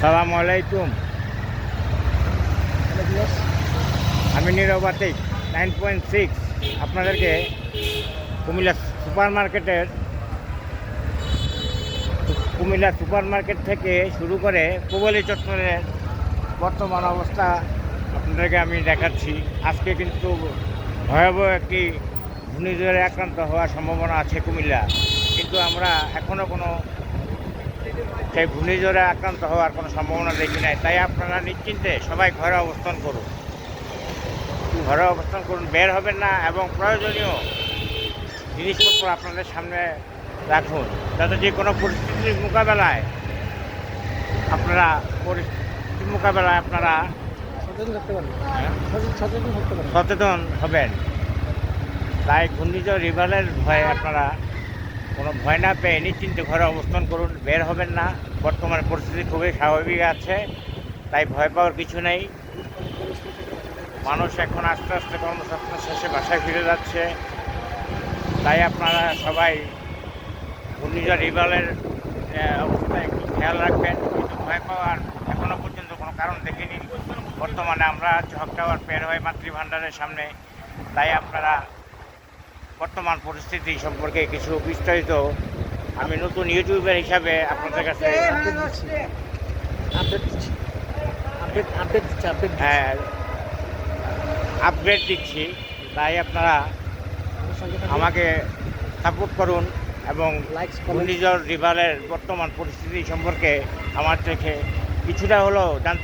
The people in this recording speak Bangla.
আসসালামু আলাইকুম। আমি নিরবাতিক নাইন পয়েন্ট সিক্স আপনাদেরকে কুমিল্লা সুপার মার্কেটের কুমিল্লা সুপার মার্কেট থেকে শুরু করে কুবলি চত্বরের বর্তমান অবস্থা আপনাদেরকে আমি দেখাচ্ছি। আজকে কিন্তু ভয়াবহ একটি ঘূর্ণিঝড়ে আক্রান্ত হওয়ার সম্ভাবনা আছে কুমিল্লা। কিন্তু আমরা এখনও কোনো সেই ঘূর্ণিঝড়ে আক্রান্ত হওয়ার কোনো সম্ভাবনা দেখি নাই। তাই আপনারা নিশ্চিন্তে সবাই ঘরে অবস্থান করুন। ঘরে অবস্থান করুন বের হবেন না এবং প্রয়োজনীয় জিনিসপত্র আপনাদের সামনে রাখুন। যাতে যে কোনো পরিস্থিতির মোকাবেলায় আপনারা পরিস্থিতির মোকাবেলায় আপনারা সচেতন হ্যাঁ, হবেন। তাই ঘূর্ণিঝড় রিভারের ভয়ে আপনারা কোনো ভয় না পেয়ে নিশ্চিন্তে ঘরে অবস্থান করুন, বের হবেন না। বর্তমান পরিস্থিতি খুবই স্বাভাবিক আছে, তাই ভয় পাওয়ার কিছু নেই। মানুষ এখন আস্তে আস্তে কর্মসংস্থান শেষে বাসায় ফিরে যাচ্ছে। তাই আপনারা সবাই ঘূর্ণিঝড় রিভারের অবস্থা একটু খেয়াল রাখবেন। কিন্তু ভয় পাওয়ার এখনও পর্যন্ত কোনো কারণ দেখিনি। বর্তমানে আমরা চক টাওয়ার পের হয়ে মাতৃভাণ্ডারের সামনে। তাই আপনারা বর্তমান পরিস্থিতি সম্পর্কে কিছু বিস্তারিত আমি নতুন ইউটিউবার হিসাবে আপনাদের কাছে আপডেট দিচ্ছি। আপডেট আপডেট আপডেট দিচ্ছি। আপডেট হ্যাঁ আপডেট দিচ্ছি। তাই আপনারা আমাকে সাপোর্ট করুন এবং ঘূর্ণিঝড় রিভারের বর্তমান পরিস্থিতি সম্পর্কে আমার থেকে কিছুটা হলেও জানতে